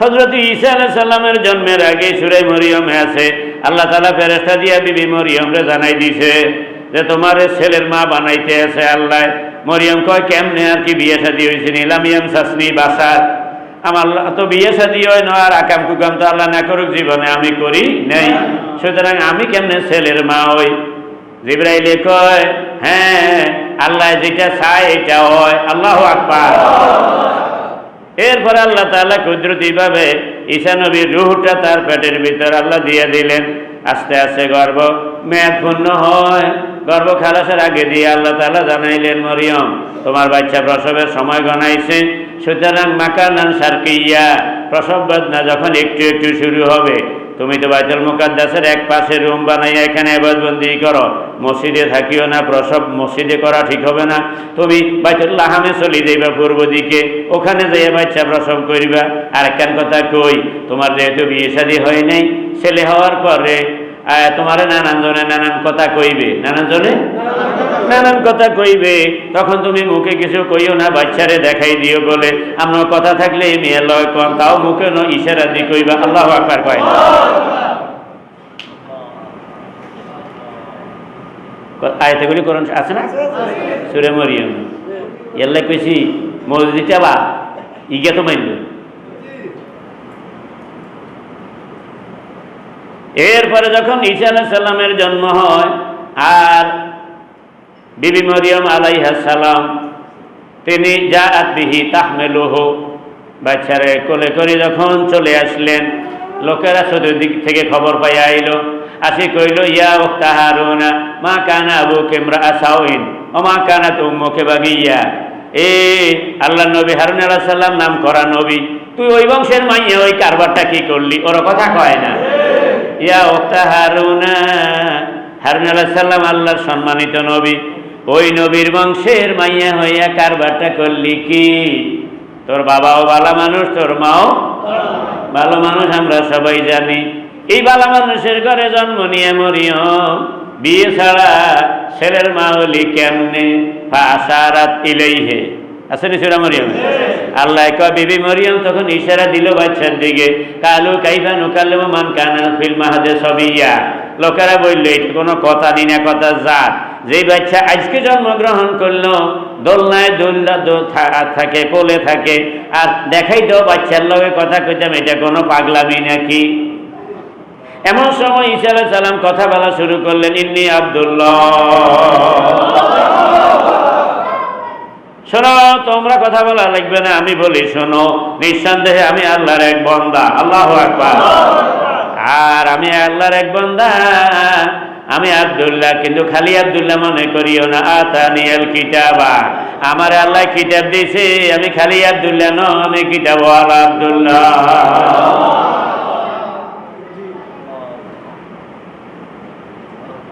হজরত ঈসা আলাহ সাল্লামের জন্মের আগে সুরে মরিয়মে আছে। আল্লাহ তালা ফেরেস্তা দিয়া বিবি মরিয়মরে জানাই দিছে যে তোমার ছেলের মা বানাইতে আছে আল্লাহ। মরিয়ম কয়, কেমনে আর কি বিয়ে শাদি হয়েছে? নিলামিয়াম শাসনি বাসার আমার তো বিয়ে শাদি হয় না, আর আকাম কুকাম তো আল্লাহ না করুক, জীবনে আমি করি নেই। সুতরাং আমি কেমনে ছেলের মা হই? জিব্রাইলে কয় হ্যাঁ আল্লাহ যেটা চায় এটা হয়। আল্লাহ আকবার। এরপরে আল্লাহ তালা কুদরতি ভাবে ঈশা নবীর রুহটা তার পেটের ভিতর আল্লাহ দিয়ে দিলেন। আস্তে আস্তে গর্ব মেয়াদ পূর্ণ হয়। গর্ব খালাসের আগে দিয়ে আল্লাহ তালা জানাইলেন, মরিয়ম, তোমার বাচ্চা প্রসবের সময় গণাইছে সুতরাং মাকানান সার্কিয়া প্রসব বেদনা যখন একটু একটু শুরু হবে তুমি তো বাইতুল মুকাদ্দাসের এক পাশে রুম বানাইয়া এখানে আবাদবন্দি করো। মসজিদে থাকিও না, প্রসব মসজিদে করা ঠিক হবে না। তুমি বাইতুল্লাহ হামে চলি যাইবা পূর্ব দিকে, ওখানে যাইয়া বাচ্চা প্রসব করিবা। আর একখান কথা কই, তোমার যেহেতু বিয়ে শাদী হয় নাই, ছেলে হওয়ার পরে তোমার নানান জনে নানান কথা কইবে। নানান জনে? নানান কথা কইবে। তখন তুমি মুখে কিছু কইও না বাচ্চারে দেখাই দিও বলে। আমরা কথা থাকলে এই মেয়ের লয় কম তাও মুখে ন ইশারা দি কইবা আল্লাহ আকবার কয়। না আয়তাগুলি করুন আছে না? সুরে মরিয়ম। এল্লাই কইছি মসজিদ চাবা ইগে তো মাইল। এরপরে যখন ঈসা সাল্লামের জন্ম হয়, আর বিবি মরিয়ম সালাম, তিনি যা আতবিহি তাহমেলুহ, বাচ্চারে কোলে করে যখন চলে আসলেন, লোকেরা চতুর্দিক থেকে খবর পাই আইলো। আসি কইল, ইয়া ওক্তা হারুনা, মা কানা আবু কেমরা আসাউইন ও মা কানা তো মুখে বাগিয়া। এ আল্লাহ নবী হারুন আলাহ সাল্লাম নাম করা নবী, তুই ওই বংশের মাইয়া, ওই কারবারটা কি করলি? ওর কথা কয় না। ইয়া ওক্তা হারুনা। হারুন আলাহ সাল্লাম আল্লাহর সম্মানিত নবী। ওই নবীর বংশের মাইয়া হইয়া কারবারটা করলি কি? তোর বাবাও ভালো মানুষ, তোর মাও ভালো মানুষ, আমরা সবাই জানি। এই ভালো মানুষের ঘরে জন্ম নিয়ে মরিয়ম বিয়ে ছাড়া ছেলের মা হলি কেমনে? ফাসারাত ইলাইহে। আসলে সুরা মরিয়ম আল্লাহ কয়, বিবি মরিয়ম তখন ইশারা দিল বাচ্চার দিকে, কালু কাইফা নুকাল্লু মান কানা ফিল মাহাদে সবিয়া। লোকেরা বলল, এটা কোনো কথা নি না কথা জাত। যে বাচ্চা আজকে জন্মগ্রহণ করল, দোলনায় দোলনা দো- থা- থাকে কোলে থাকে, আর দেখাই তো বাচ্চার লগে কথা কইতাম, এটা কোনো পাগলামি নাকি? এমন সময় আলাইহিস সালাম কথা বলা শুরু করলেন, ইন্নি আব্দুল্লাহ। শোনো, তোমরা কথা বলা লাগবে না, আমি বলি শোনো। নিঃসন্দেহে আমি আল্লাহর এক বন্দা, আল্লাহ আকবার। আর আমি আল্লাহর এক বন্দা, আমি আবদুল্লাহ, কিন্তু খালি আবদুল্লাহ মনে করিও না, আতানিয়াল কিতাবা। আমার আল্লাহ কিতাব দিছে আমি খালি আবদুল্লাহ ন আমি কিতাব আব্দুল্লাহ।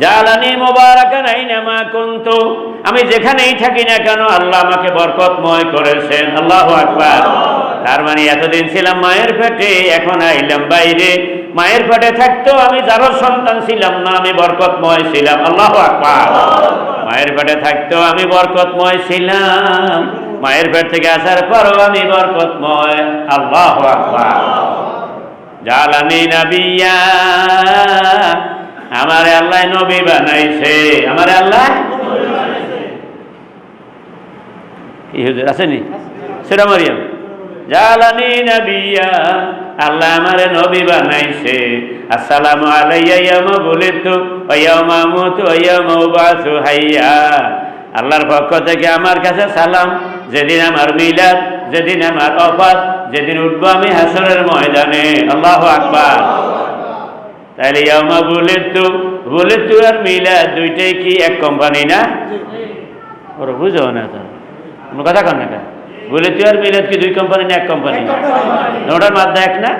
জালানি মোবারকান আইনামা কুনতু। আমি যেখানেই থাকি না কেন আল্লাহ আমাকে বরকতময় করেছেন। আল্লাহু আকবার। তার মানে এতদিন ছিলাম মায়ের পেটে, এখন আইলাম বাইরে। মায়ের পেটে থাকতো আমি যারও সন্তান ছিলাম না, আমি বরকতময় ছিলাম। আল্লাহু আকবার। মায়ের পেটে থাকতো আমি বরকতময় ছিলাম। মায়ের পেট থেকে আসার পরও আমি বরকতময়। আল্লাহু আকবার। জালানি নাবিয়া। আমার আল্লাহ নবী বানাইছে। আমার আল্লাহ কি হুজুর আসেনি সেটা মরিয়াম। জালানি নবিয়া, আল্লাহ আমারে নবী বানাইছে। আসসালামু আলাইয়া ইয়ামা বুলিতু ওয়া ইয়ামা মুতু ইয়ামা উবাসু হাইয়া। আল্লাহর পক্ষ থেকে আমার কাছে সালাম। যেদিন আমার মিলাদ, যেদিন আমার অফাত, যেদিন উঠবো আমি হাসরের ময়দানে। আল্লাহু আকবার। তাহলে ইয়ামা বুলেতু বুলেতু আর মিলাদ দুইটাই কি এক কোম্পানি না? ওরা বুঝো না তো। কোনো কথা কন না কেন? বুলেতু আর মিলাদ কি দুই কোম্পানি না এক কোম্পানি ওটার মাধ্যমে এক না?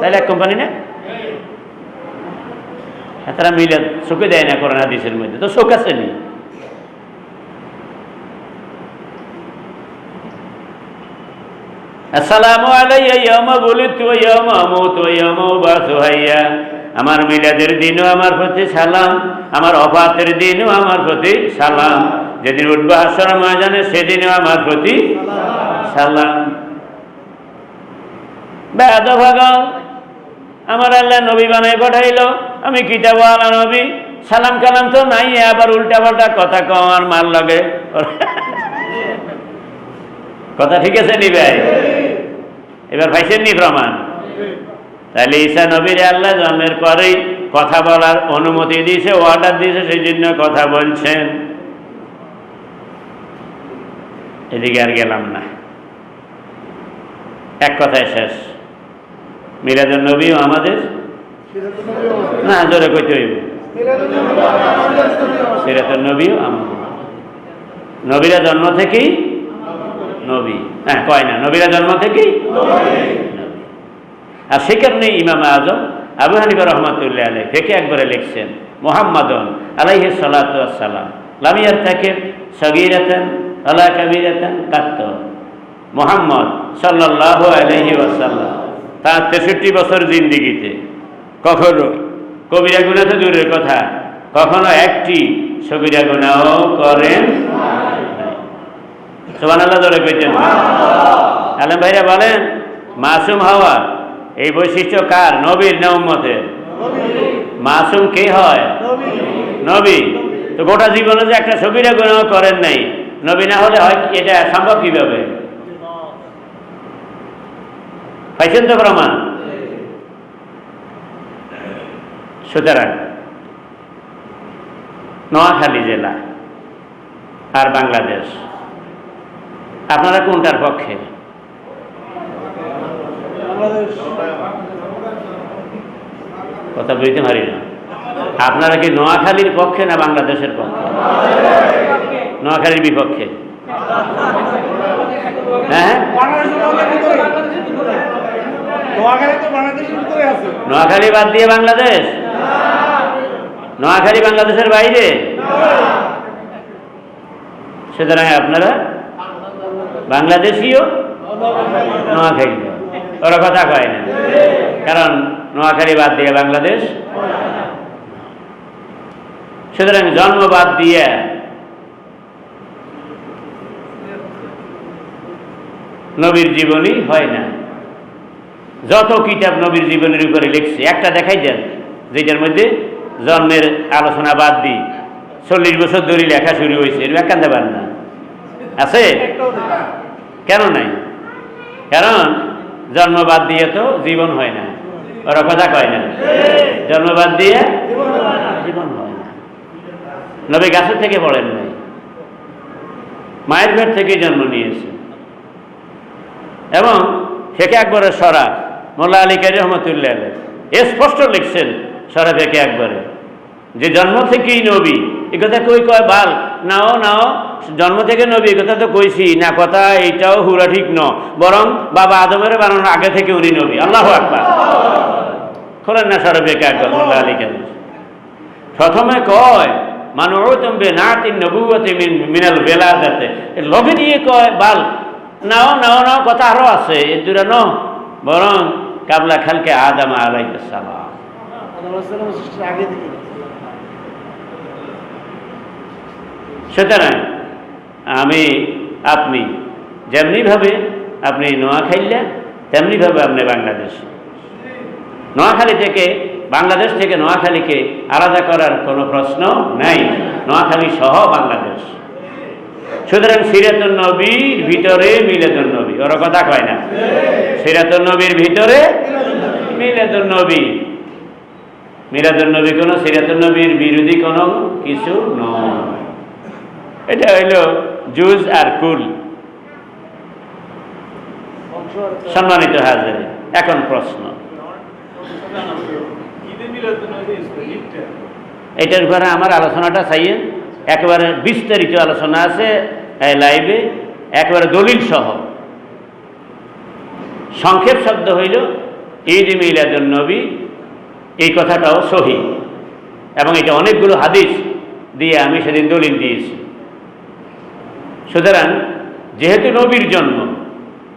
তাহলে এক কোম্পানি না? হ্যাঁ, তারা মিলাদ চোখে দেয় না করোনা হাদিসের মধ্যে। তো চোখ আছে নি? আসসালামু আলাইয়া ইয়ামা বুলিতু ওয়া ইয়ামা ওয়া ইয়ামা উবাসু হাইয়া আমার মিলাদের দিনও আমার প্রতি সালাম, আমার অপাতের দিনও আমার প্রতি সালাম। যেদিন উঠবো হাসর ময়দানে, সেদিনও আমার প্রতি সালাম। বেদ ভাগল আমার আল্লাহ নবী বানাই পাঠাইলো, আমি কিতাব আলা নবী, সালাম কালাম তো নাই, আবার উল্টা পাল্টা কথা কম আর মার লাগে। কথা ঠিক আছে নি ভাই? এবার পাইছেন নি প্রমাণ? তাহলে ঈশা নবীর আল্লাহ জন্মের পরেই কথা বলার অনুমতি দিয়েছে অর্ডার দিয়েছে সেই জন্য কথা বলছেন। এদিকে আর গেলাম না। এক কথায় শেষ। মিরাজুল নবীও আমাদের? না, জোরে কইতে হইব। সিরাতুল নবীও আমাদের। নবীরা জন্ম থেকেই নবী। হ্যাঁ কয় না? নবীরা জন্ম থেকেই। আর সে কারণে ইমাম আজম আবু হানিফা রহমতুল্লাহ আলাই থেকে একবারে লিখছেন মোহাম্মদন আলাইহি সালাতাম লামিয়ার থেকে সগিরাতেন আলা কবিরাতেন কাত্ত। মোহাম্মদ সাল্লাহ আলহি ওয়াসাল্লাম তার তেষট্টি বছর জিন্দিগিতে কখনো কবিরা গুণা তো দূরের কথা কখনো একটি সবিরা গুণাও করেন সোহান আল্লাহ ধরে কইতেন। আলম ভাইরা বলেন মাসুম হওয়া এই বৈশিষ্ট্য কার? নবীর না উম্মতের? মাসুম কে হয়? নবী। তো গোটা জীবনে যে একটা সবিরা গুণাও করেন নাই, নবী না হলে হয় এটা সম্ভব কীভাবে? পাইছেন তো প্রমাণ? সুতরাং, নোয়াখালী জেলা আর বাংলাদেশ, আপনারা কোনটার পক্ষে? কথা বুঝতে পারি না। আপনারা কি নোয়াখালীর পক্ষে না বাংলাদেশের পক্ষে? নোয়াখালীর বিপক্ষে। হ্যাঁ? নোয়াখালী বাদ দিয়ে বাংলাদেশ? নোয়াখালী বাংলাদেশের বাইরে? সুতরাং আপনারা বাংলাদেশিও নোয়াখালী। ওরা কথা কয় না। কারণ নোয়াখালী বাদ দিয়ে বাংলাদেশ। সুতরাং জন্ম বাদ দিয়ে নবীর জীবনী হয় না। যত কিতাব নবীর জীবনের উপরে লিখছে, একটা দেখাই দেন, যেটার মধ্যে জন্মের আলোচনা বাদ দিই চল্লিশ বছর ধরে লেখা শুরু হয়েছে এক কান্দে পারেন না। আছে? কেন নাই? কারণ জন্ম বাদ দিয়ে তো জীবন হয় না। ওরা কথা কয় না। জন্ম বাদ দিয়ে জীবন হয় না। নবী গাছের থেকে পড়েন নাই। মায়ের পেট থেকে জন্ম নিয়েছে। এবং থেকে একবারে সরা মোল্লা আলী কারি রহমতুল্লাহ আলাই স্পষ্ট লিখছেন সরা থেকে একবারে যে জন্ম থেকেই নবী। এ কথা কই কয়, বাল, নাও নাও জন্ম থেকে নবী এ কথা তো কইছি। না, কথা এইটাও হুরা ঠিক ন বরং বাবা আদমের বানানোর আগে থেকে উনি নবী। আল্লাহ আকবার। খোলেন না সরা বেকে আলী কারি প্রথমে কয় মানুষ বে না তিন নবুয়তে মিনাল বেলা যাতে লগে নিয়ে কয়, বাল, নাও নাও নাও, কথা আরও আছে। এর দূরে ন বরং, কাবলা খালকে আদম আলাইসালাম সুতরাং আমি, আপনি। যেমনিভাবে আপনি নোয়াখাইলে তেমনিভাবে আপনি বাংলাদেশ। নোয়াখালী থেকে, বাংলাদেশ থেকে নোয়াখালীকে আলাদা করার কোনো প্রশ্ন নাই। নোয়াখালী সহ বাংলাদেশ। সুতরাং সিরাতুল নবীর ভিতরে মিলাদুল নবী। ওরা কথা কয় না? সিরাতুল নবীর ভিতরে মিলাদুল নবী। মিলাদুল নবী কোনো সিরাতুল নবীর বিরোধী কোনো কিছু নয়। এটা হইল জুজ আর কুল। সম্মানিত হাজারে, এখন প্রশ্ন। এটার উপরে আমার আলোচনাটা চাইয়ে একেবারে বিস্তারিত আলোচনা আছে লাইভে একেবারে দলিল সহ। সংক্ষেপ শব্দ হইল, ঈদ মিলাদুল নবী, এই কথাটাও সহি। এবং এটা অনেকগুলো হাদিস দিয়ে আমি সেদিন দলিল দিয়েছি। সুতরাং যেহেতু নবীর জন্ম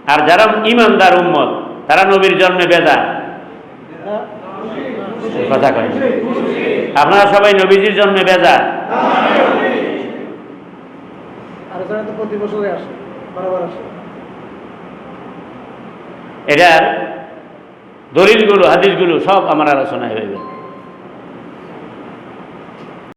আর যারা ইমানদার উম্মত তারা নবীর জন্মে বেদা। কথা কয় আপনারা সবাই নবীজির জন্মে বেজা আলোচনা তো প্রতি বছরে আসে এটার দলিলগুলো হাদিসগুলো সব আমার আলোচনায় হইবে